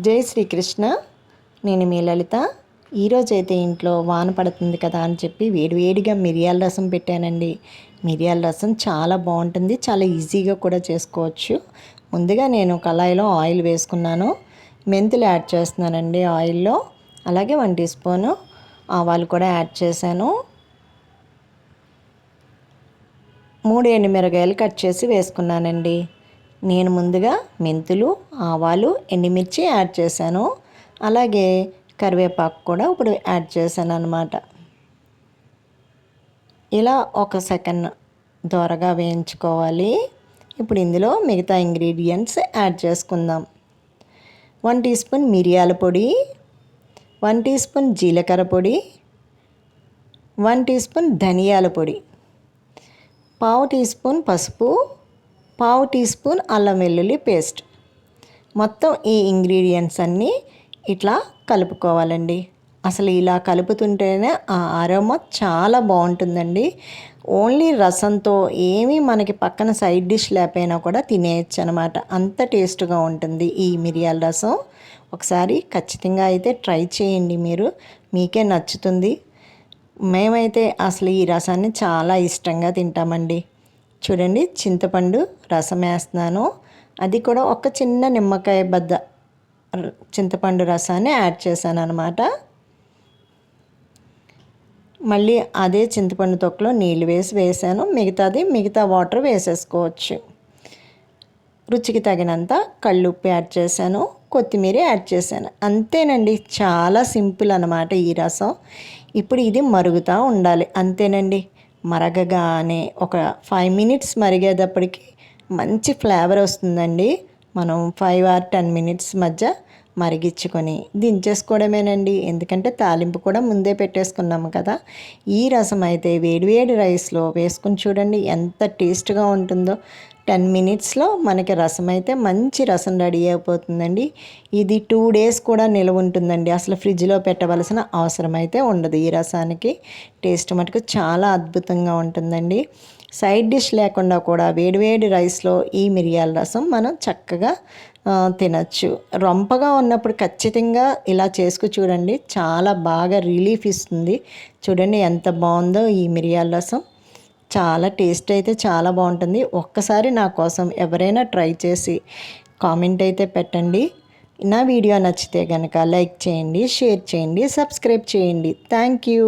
జై శ్రీకృష్ణ. నేను మీ లలిత. ఈరోజైతే ఇంట్లో వాన పడుతుంది కదా అని చెప్పి వేడివేడిగా మిరియాల రసం పెట్టానండి. మిరియాల రసం చాలా బాగుంటుంది చాలా ఈజీగా కూడా చేసుకోవచ్చు. ముందుగా నేను కళాయిలో ఆయిల్ వేసుకున్నాను. మెంతులు యాడ్ చేస్తున్నానండి ఆయిల్లో. అలాగే వన్ టీ స్పూను ఆవాలు కూడా యాడ్ చేశాను. మూడు ఎండుమిరగాయలు కట్ చేసి వేసుకున్నానండి. నేను ముందుగా మెంతులు ఆవాలు ఎండుమిర్చి యాడ్ చేశాను. అలాగే కరివేపాకు కూడా ఇప్పుడు యాడ్ చేశాను అనమాట ఇలా ఒక సెకండ్ దోరగా వేయించుకోవాలి. ఇప్పుడు ఇందులో మిగతా ఇంగ్రీడియంట్స్ యాడ్ చేసుకుందాం. వన్ టీ స్పూన్ మిరియాల పొడి వన్ టీ స్పూన్ జీలకర్ర పొడి వన్ టీ స్పూన్ ధనియాల పొడి పావు టీ స్పూన్ పసుపు పావు టీ స్పూన్ అల్లం వెల్లుల్లి పేస్ట్. మొత్తం ఈ ఇంగ్రీడియంట్స్ అన్నీ ఇట్లా కలుపుకోవాలండి. అసలు ఇలా కలుపుతుంటేనే ఆ అరోమా చాలా బాగుంటుందండి. ఓన్లీ రసంతో ఏమీ మనకి పక్కన సైడ్ డిష్ లేకపోయినా కూడా తినేయచ్చు అనమాట అంత టేస్ట్గా ఉంటుంది ఈ మిరియాల రసం. ఒకసారి ఖచ్చితంగా అయితే ట్రై చేయండి మీరు. మీకే నచ్చుతుంది. మేమైతే అసలు ఈ రసాన్ని చాలా ఇష్టంగా తింటామండి. చూడండి చింతపండు రసం వేస్తున్నాను. అది కూడా ఒక చిన్న నిమ్మకాయ బద్ద చింతపండు రసాన్ని యాడ్ చేశాను అనమాట మళ్ళీ అదే చింతపండు తొక్కలో నీళ్ళు వేసి వేసాను. మిగతాది మిగతా వాటర్ వేసేసుకోవచ్చు. రుచికి తగినంత కళ్ళుప్పు యాడ్ చేశాను. కొత్తిమీర యాడ్ చేశాను. అంతేనండి చాలా సింపుల్ అనమాట ఈ రసం. ఇప్పుడు ఇది మరుగుతూ ఉండాలి. అంతేనండి. మరగగానే ఒక ఫైవ్ మినిట్స్ మరిగేటప్పటికి మంచి ఫ్లేవర్ వస్తుందండి. మనం ఫైవ్ ఆర్ టెన్ మినిట్స్ మధ్య మరిగించుకొని దించేసుకోవడమేనండి. ఎందుకంటే తాలింపు కూడా ముందే పెట్టేసుకున్నాము కదా. ఈ రసం అయితే వేడివేడి రైస్లో వేసుకుని చూడండి ఎంత టేస్ట్గా ఉంటుందో. టెన్ మినిట్స్లో మనకి రసం అయితే మంచి రసం రెడీ అయిపోతుందండి. ఇది టూ డేస్ కూడా నిల్వ ఉంటుందండి. అసలు ఫ్రిడ్జ్లో పెట్టవలసిన అవసరం అయితే ఉండదు ఈ రసానికి. టేస్ట్ మటుకు చాలా అద్భుతంగా ఉంటుందండి. సైడ్ డిష్ లేకుండా కూడా వేడివేడి రైస్లో ఈ మిరియాల రసం మనం చక్కగా తినచ్చు. రొంపగా ఉన్నప్పుడు ఖచ్చితంగా ఇలా చేసుకు చూడండి. చాలా బాగా రిలీఫ్ ఇస్తుంది. చూడండి ఎంత బాగుందో ఈ మిరియాల రసం. చాలా టేస్ట్ అయితే చాలా బాగుంటుంది. ఒక్కసారి నా కోసం ఎవరైనా ట్రై చేసి కామెంట్ అయితే పెట్టండి. నా వీడియో నచ్చితే కనుక లైక్ చేయండి షేర్ చేయండి సబ్స్క్రైబ్ చేయండి. Thank you.